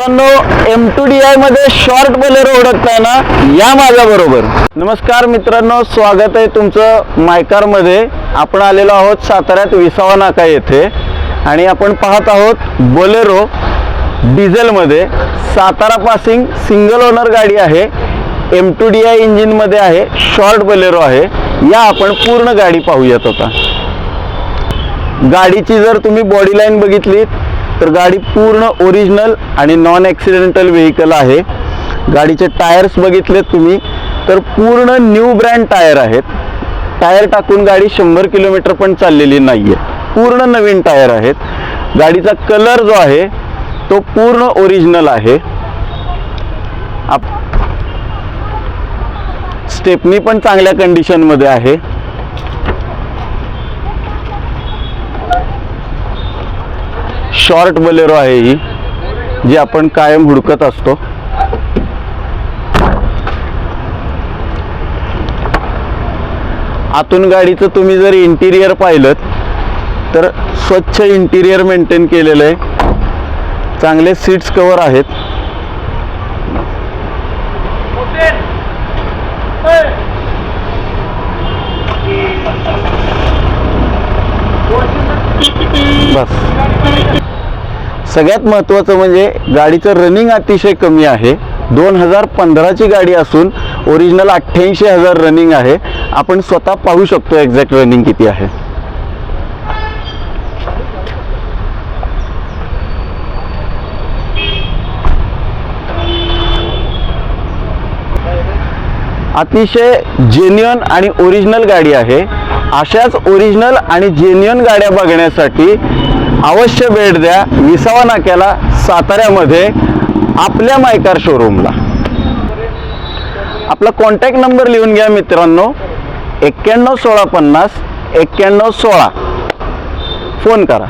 मित्रांनो M two D आयमध्ये short Bolero ओळखताय ना? या माझ्या बरोबर. नमस्कार मित्रांनो स्वागत आहे तुमचं मायकारमध्ये. आपण आलेलो आहोत साताऱ्यात विसावा नाका येथे. आणि आपण पाहत आहोत बोलेरो डिझेलमध्ये सातारा पासिंग सिंगल ओनर गाडी आहे. एम टू डी आय इंजिनमध्ये आहे शॉर्ट बोलेरो आहे. या आपण पूर्ण गाडी पाहूयात आता. गाडीची जर तुम्ही बॉडी लाईन बघितली तर गाडी पूर्ण ओरिजिनल आणि नॉन ॲक्सिडेंटल व्हेकल आहे. गाडीचे टायर्स बघितलेत तुम्ही. तर पूर्ण न्यू ब्रँड टायर आहेत. टायर टाकून गाडी शंभर किलोमीटर पण चाललेली नाही आहे पूर्ण नवीन टायर आहेत. गाडीचा कलर जो आहे तो पूर्ण ओरिजिनल आहे. आप स्टेपनी पण चांगल्या कंडिशनमध्ये आहे. शॉर्ट बलेरो आहे ही जी आपण कायम हुडकत असतो. आतून गाडीचं तुम्ही जर इंटिरियर पाहिलं तर स्वच्छ इंटिरियर मेंटेन केलेलं आहे. चांगले सीट्स कवर आहेत. बस. सगळ्यात महत्त्वाचं म्हणजे गाडीचं रनिंग अतिशय कमी आहे. दोन हजार पंधराची गाडी असून ओरिजिनल अठ्ठ्याऐंशी हजार रनिंग आहे. आपण स्वतः पाहू शकतो एक्झॅक्ट रनिंग किती आहे. अतिशय जेन्युअन आणि ओरिजिनल गाडी आहे. अशाच ओरिजिनल आणि जेन्युअन गाड्या बघण्यासाठी अवश्य भेट द्या. विसावा नाक्याला साताऱ्यामध्ये आपल्या मायकार शोरूमला आपला कॉन्टॅक्ट नंबर लिहून घ्या मित्रांनो. एक्क्याण्णव सोळा पन्नास एक्क्याण्णव सोळा. फोन करा.